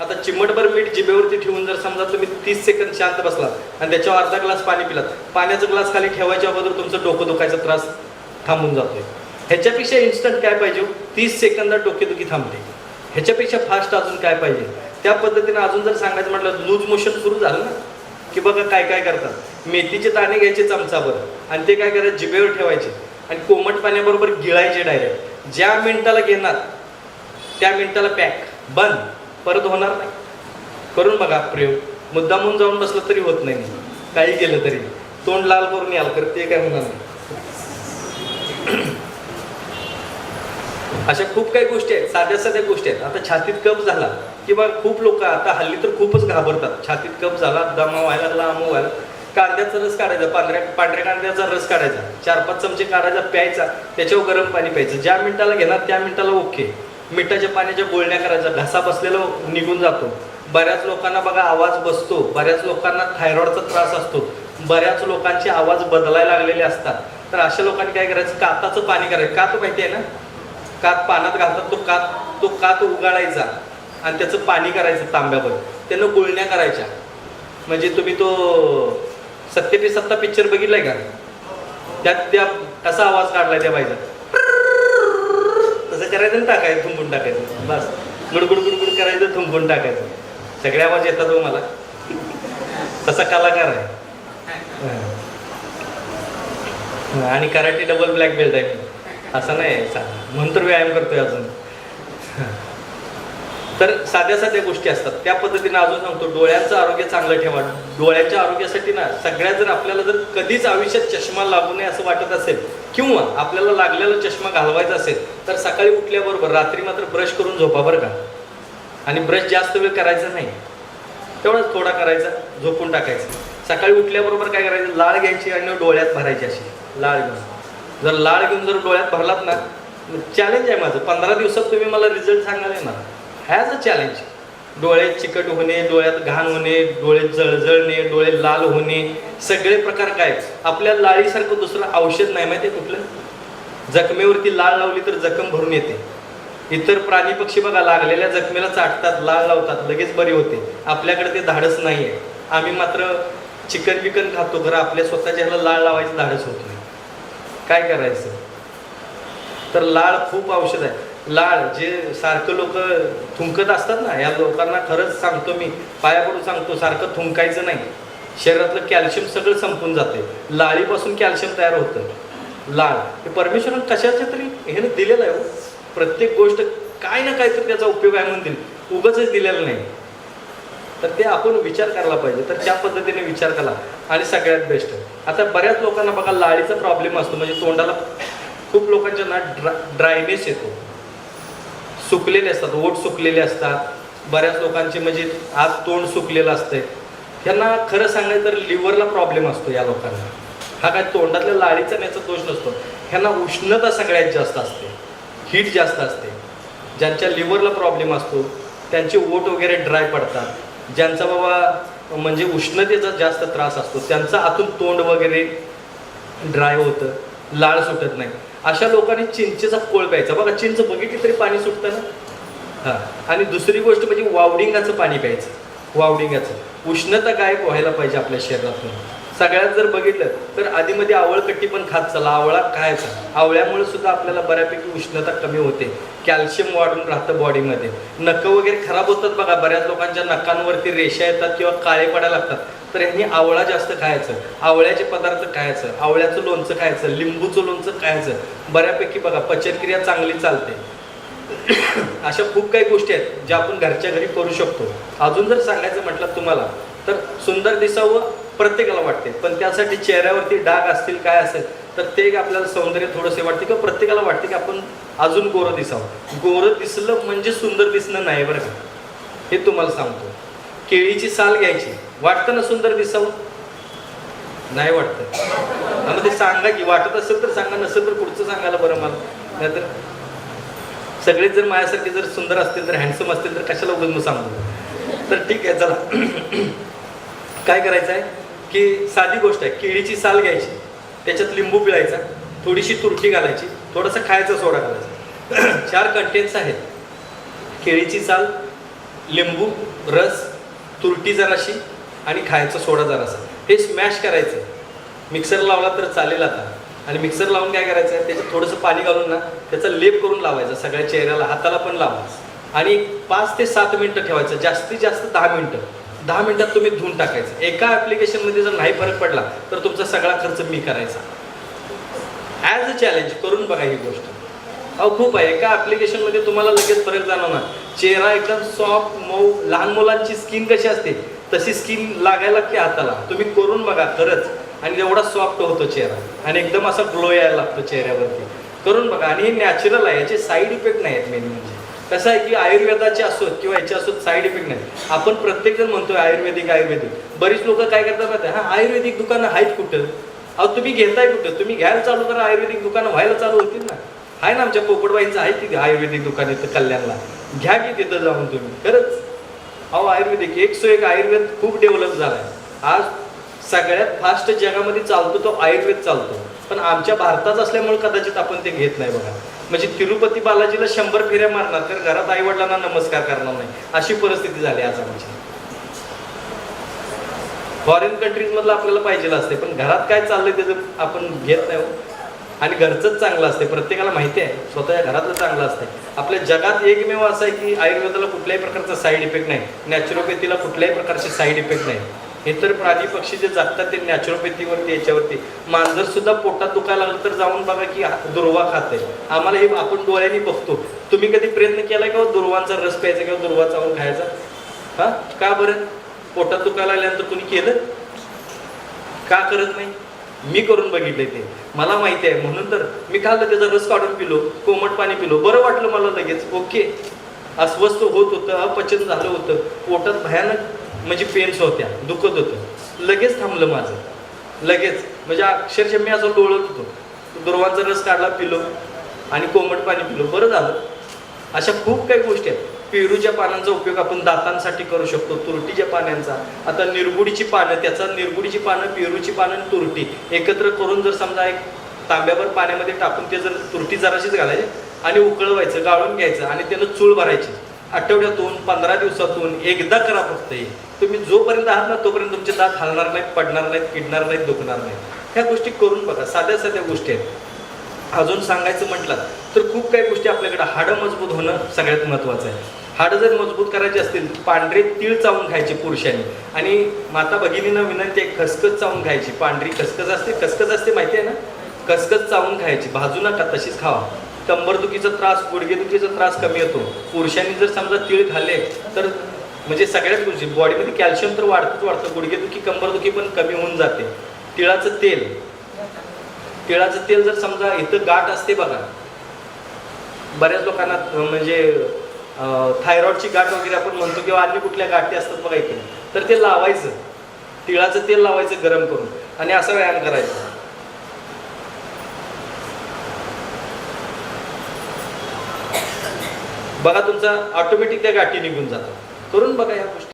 आता चिमटभर मीठ जिभेवरती ठेवून जर समजा तुम्ही तीस सेकंद शांत बसला आणि त्याच्यावर अर्धा ग्लास पाणी पिलात पाण्याचा ग्लास खाली ठेवायच्या अगोदर तुमचं डोकं दुखायचा त्रास थांबून जातोय. ह्याच्यापेक्षा इन्स्टंट काय पाहिजे हो? तीस सेकंदात डोकेदुखी थांबते. ह्याच्यापेक्षा फास्ट अजून काय पाहिजे? त्या पद्धतीने अजून जर सांगायचं म्हटलं लूज मोशन सुरू झालं ना की बघा काय काय करतात. मेथीचे दाणे घ्यायचे चमचाभर आणि ते काय करायचे? जिभेवर ठेवायचे. आणि कोमट पाण्याबरोबर गिळायचे डायरेक्ट ज्या मिनिटाला घेणार त्या मिनिटाला पॅक. बंद. परत होणार नाही. करून बघा प्रयोग मुद्दामून जाऊन बसलं तरी होत नाही. काही केलं तरी. तोंड लाल करून याल कर ते काय होणार नाही. अशा खूप काही गोष्टी आहेत साध्या साध्या गोष्टी आहेत. आता छातीत कप झाला किंवा खूप लोक आता हल्ली तर खूपच घाबरतात. छातीत कप झाला दमा व्हायला लागला अमो व्हायला कांद्याचा रस काढायचा पांढऱ्या पांढऱ्या कांद्याचा रस काढायचा. चार पाच चमचे काढायचा प्यायचा त्याच्यावर गरम पाणी प्यायचं. ज्या मिनिटाला घेणार त्या मिनिटाला ओके. मिठाच्या पाण्याच्या गोळण्या करायचा. घसा बसलेला निघून जातो. बऱ्याच लोकांना बघा आवाज बसतो. बऱ्याच लोकांना थायरॉइडचा त्रास असतो. बऱ्याच लोकांचे आवाज बदलायला लागलेले असतात. तर अशा लोकांनी काय करायचं? काताचं पाणी करायचं. कात माहिती आहे ना? कात पाण्यात घालतात तो कात तो कात उगाळायचा. आणि त्याचं पाणी करायचं तांब्यावर. त्यानं गुळण्या करायच्या. म्हणजे तुम्ही तो सत्य पे सत्ता पिक्चर बघितलाय का? त्यात त्या कसा आवाज काढलाय त्या बाईचा. तसं करायचं आणि टाकायचं थुंकून टाकायचं. बस. गुडगुड गुडगुड करायचं थुंकून टाकायचं. सगळे आवाज येतात हो मला. तसा कलाकार आहे. आणि कराटे डबल ब्लॅक बेल्ट आहे असं नाही सा- म्हणून तर व्यायाम करतोय अजून. तर साध्या साध्या गोष्टी असतात. त्या पद्धतीने अजून सांगतो डोळ्यांचं आरोग्य चांगलं ठेवा. डोळ्याच्या आरोग्यासाठी ना सगळ्या जर आपल्याला जर कधीच आयुष्यात चष्मा लागू नये असं वाटत असेल किंवा आपल्याला लागलेला चष्मा घालवायचा असेल तर सकाळी उठल्याबरोबर रात्री मात्र ब्रश करून झोपा बरं का. आणि ब्रश जास्त वेळ करायचा नाही. तेवढाच थोडा करायचा झोपून टाकायचं. सकाळी उठल्याबरोबर काय करायचं? लाळ घ्यायची आणि डोळ्यात भरायची अशी. लाळ घेऊन. जर लाळ घेऊन जर डोळ्यात भरलात ना चॅलेंज आहे माझं. पंधरा दिवसात तुम्ही मला रिझल्ट सांगाल येणार हॅज अ चॅलेंज डोळे चिकट होणे डोळ्यात घाण होणे डोळे जळजळणे डोळे लाल होणे सगळे प्रकार काय आपल्या लाळीसारखं दुसरं औषध नाही माहिती आहे कुठलं? जखमेवरती लाळ लावली तर जखम भरून येते. इतर प्राणी पक्षी बघा लागलेल्या जखमेला चाटतात लाळ लावतात लगेच बरी होते. आपल्याकडे ते धाडस नाही आहे आम्ही मात्र चिकन विकन खातो खरं आपल्या स्वतःच्या ह्याला लाळ लावायचं धाडस होत नाही. काय करायचं? तर लाळ खूप औषध आहे. लाळ जे सारखं लोक थुंकत असतात ना या लोकांना खरंच सांगतो मी पाया पडून सांगतो सारखं थुंकायचं नाही. शरीरातलं कॅल्शियम सगळं संपून जाते. लाळीपासून कॅल्शियम तयार होतं. लाळ हे परमेश्वरानं कशाच्या तरी हे दिलेलं आहे हो. प्रत्येक गोष्ट काय ना काहीतरी त्याचा उपयोग आहे म्हणून दिली उगच दिलेलं नाही. तर ते आपण विचार करायला पाहिजे. तर त्या पद्धतीने विचार करा. आणि सगळ्यात बेस्ट आता बऱ्याच लोकांना बघा लाळीचा प्रॉब्लेम असतो. म्हणजे तोंडाला खूप लोकांच्या ना ड्रा ड्रायनेस येतो. सुकलेले असतात ओठ सुकलेले असतात. बऱ्याच लोकांचे म्हणजे आज तोंड सुकलेलं असतंय. ह्यांना खरं सांगायचं तर लिव्हरला प्रॉब्लेम असतो या लोकांना. हा काय तोंडातल्या लाळीचा याचा दोष नसतो. ह्यांना उष्णता सगळ्यात जास्त असते. हीट जास्त असते. ज्यांच्या लिव्हरला प्रॉब्लेम असतो त्यांचे ओट वगैरे ड्राय पडतात. ज्यांचा बाबा म्हणजे उष्णतेचा जास्त त्रास असतो त्यांचं आतून तोंड वगैरे ड्राय होतं. लाळ सुटत नाही. अशा लोकांनी चिंचेचा कोळ प्यायचा. बघा चिंच बघितली तरी पाणी सुटतं ना? हां. आणि दुसरी गोष्ट म्हणजे वावडिंगाचं पाणी प्यायचं. वावडिंगाचं. उष्णता गायब व्हायला पाहिजे आपल्या शरीरातून. सगळ्यात जर बघितलं तर आधीमध्ये आवळकट्टी पण खात चला आवळा खायचा आवळ्यामुळे सुद्धा आपल्याला बऱ्यापैकी उष्णता कमी होते. कॅल्शियम वाढून राहतं बॉडीमध्ये. नखं वगैरे खराब होतात बघा बऱ्याच लोकांच्या नखांवरती रेषा येतात किंवा काळे पडायला लागतात. तर यांनी आवळा जास्त खायचं. आवळ्याचे पदार्थ खायचं. आवळ्याचं लोणचं खायचं. लिंबूचं लोणचं खायचं. बऱ्यापैकी बघा पचनक्रिया चांगली चालते. अशा खूप काही गोष्टी आहेत ज्या आपण घरच्या घरी करू शकतो. अजून जर सांगायचं म्हटलं तुम्हाला तर सुंदर दिसावं प्रत्येकाला वाटते. पण त्यासाठी चेहऱ्यावरती डाग असतील काय असेल तर ते एक आपल्याला सौंदर्य थोडंसे वाटते किंवा प्रत्येकाला वाटते की आपण अजून गोरं दिसावं. गोरं दिसलं म्हणजे सुंदर दिसणं नाही बरं का? हे तुम्हाला सांगतो. केळीची साल घ्यायची. वाटतं ना सुंदर दिसावं? नाही वाटतं. मग ते सांगा की वाटत असेल तर सांगा नसेल तर पुढचं सांगायला बरं मला. नाहीतर सगळेच जर माझ्यासारखे जर सुंदर असतील तर हँडसम असतील तर कशाला उगम मग सांगू? तर ठीक आहे चला. काय करायचं आहे की साधी गोष्ट आहे केळीची साल घ्यायची त्याच्यात लिंबू पिळायचा थोडीशी तुरटी घालायची थोडासा खायचा सोडा घालायचा. चार कंटेन्स आहेत. केळीची साल लिंबू रस तुरटी जराशी आणि खायचं सोडा जरासा. हे स्मॅश करायचं. मिक्सर लावला तर चालेल आता. आणि मिक्सर लावून काय करायचं? त्याच्यात थोडंसं पाणी घालून ना त्याचा लेप करून लावायचा सगळ्या चेहऱ्याला हाताला पण लावायचं. आणि पाच ते सात मिनटं ठेवायचं जास्तीत जास्त दहा मिनटं. दहा मिनिटात तुम्ही धुवून टाकायचं. एका ॲप्लिकेशनमध्ये जर नाही फरक पडला तर तुमचा सगळा खर्च मी करायचा. ॲज अ चॅलेंज करून बघा ही गोष्ट. अहो खूप आहे. एका ॲप्लिकेशनमध्ये तुम्हाला लगेच फरक जाणवणार. चेहरा एकदम सॉफ्ट मऊ लहान मुलांची स्किन कशी असते तशी स्किन लागायला लागते हाताला. तुम्ही करून बघा खरंच. आणि एवढा सॉफ्ट होतो चेहरा. आणि एकदम असा ग्लो यायला लागतो चेहऱ्यावरती. करून बघा. आणि हे नॅचरल आहे. याचे साईड इफेक्ट नाही आहेत मेन म्हणजे. कसं आहे की आयुर्वेदाचे असोत किंवा याचे असोत साईड इफेक्ट नाही. आपण प्रत्येक जण म्हणतोय आयुर्वेदिक आयुर्वेदिक. बरीच लोक काय करतात माहिती आहे? हा आयुर्वेदिक दुकानं आहेत कुठं? अहो तुम्ही घेताय कुठं? तुम्ही घ्यायला चालू करा आयुर्वेदिक दुकानं व्हायला चालू होतील ना. आहे ना आमच्या पोपटबाईंचं आहे तिथे आयुर्वेदिक दुकान इथं कल्याणला. घ्या की तिथं जाऊन तुम्ही. खरंच. अहो आयुर्वेदिक एक सो एक आयुर्वेद खूप डेव्हलप झालाय. आज सगळ्यात फास्ट जगामध्ये चालतो तो आयुर्वेद चालतो. पण आमच्या भारतात असल्यामुळे कदाचित आपण ते घेत नाही बघा. म्हणजे तिरुपती बालाजीला शंभर फेऱ्या मारणार तर घरात आई वडिलांना नमस्कार करणार नाही. अशी परिस्थिती झाली आज आमची. फॉरेन कंट्रीज मधलं आपल्याला पाहिजे असते पण घरात काय चाललंय त्याचं आपण घेत नाही हो. आणि घरचंच चांगलं असते प्रत्येकाला माहिती आहे स्वतःच्या घरातलं चांगलं असते. आपल्या जगात एकमेव असं आहे की आयुर्वेदाला कुठल्याही प्रकारचा साईड इफेक्ट नाही. नॅचरोपॅथीला कुठल्याही प्रकारचे साईड इफेक्ट नाही. हे तर प्राणी पक्षी जे जगतात ते नॅचरोपॅथीवरती याच्यावरती. मांजर सुद्धा पोटात दुखायला लागलं तर जाऊन बघा की दुर्वा खाते आम्हाला हे आपण डोळ्यांनी बघतो. तुम्ही कधी प्रयत्न केला किंवा हो दुर्वांचा रस प्यायचा किंवा दुर्वा चावून खायचा? हा? का बरं? पोटात दुखायला आल्यानंतर कुणी केलं? का करत नाही? मी करून बघितले ते. मला माहिती आहे. म्हणून तर मी खाल्लं त्याचा रस काढून पिलो कोमट पाणी पिलो. बरं वाटलं मला लगेच. ओके. अस्वस्थ होत होतं अपचन झालं होतं. पोटात भयानक म्हणजे पेन्स होत्या दुखत होतं. लगेच थांबलं माझं. लगेच. म्हणजे अक्षरशः मी असं लोळत होतो. दुर्वांचा रस काढला पिलो. आणि कोमट पाणी पिलो. बरं झालं. अशा खूप काही गोष्टी आहेत. पेरूच्या पानांचा उपयोग आपण दातांसाठी करू शकतो. तुरटीच्या पानांचा. आता निरगुडीची पानं त्याचा निरगुडीची पानं पेरूची पानं आणि तुरटी. एकत्र करून जर समजा एक तांब्याभर पाण्यामध्ये टाकून ते जर तुरटी जराशीच घालायची आणि उकळवायचं गाळून घ्यायचं आणि त्यानं चूळ भरायची. आठवड्यातून पंधरा दिवसातून एकदा करा फक्त तुम्ही जोपर्यंत आहात ना तोपर्यंत तुमचे दात हलणार नाहीत पडणार नाहीत किडणार नाहीत दुखणार नाहीत. ह्या गोष्टी करून बघा. साध्या साध्या गोष्टी आहेत. अजून सांगायचं म्हटलं तर खूप काही गोष्टी आपल्याकडे हाडं मजबूत होणं सगळ्यात महत्त्वाचं आहे. हाडं जर मजबूत करायची असतील पांढरे तीळ चावून खायचे पुरुषांनी. आणि माता भगिनीनं विनंती आहे खसखस चावून खायची पांढरी खसखस असते खसखस असते माहिती आहे ना? खसखस चावून खायची भाजू नका तशीच खावा. कंबरदुखीचा त्रास गुडघेदुखीचा त्रास कमी येतो पुरुषांनी जर समजा तीळ खाल्ले तर म्हणजे सगळ्याच गोष्टी बॉडीमध्ये कॅल्शियम तर वाढतच वाढतं. गुडघेदुखी कंबरदुखी पण कमी होऊन जाते. तिळाचं तेल. तिळाचं तेल जर समजा इथं गाठ असते बघा. बऱ्याच लोकांना म्हणजे थायरॉइडची गाठ वगैरे आपण म्हणतो किंवा अन्य कुठल्या गाठी असतात बघा इथे. तर ते लावायचं. तिळाचं तेल लावायचं गरम करून. आणि असा व्यायाम करायचा. बघा तुमचा ऑटोमॅटिक त्या गाठी निघून जातात. करून बघा या गोष्टी.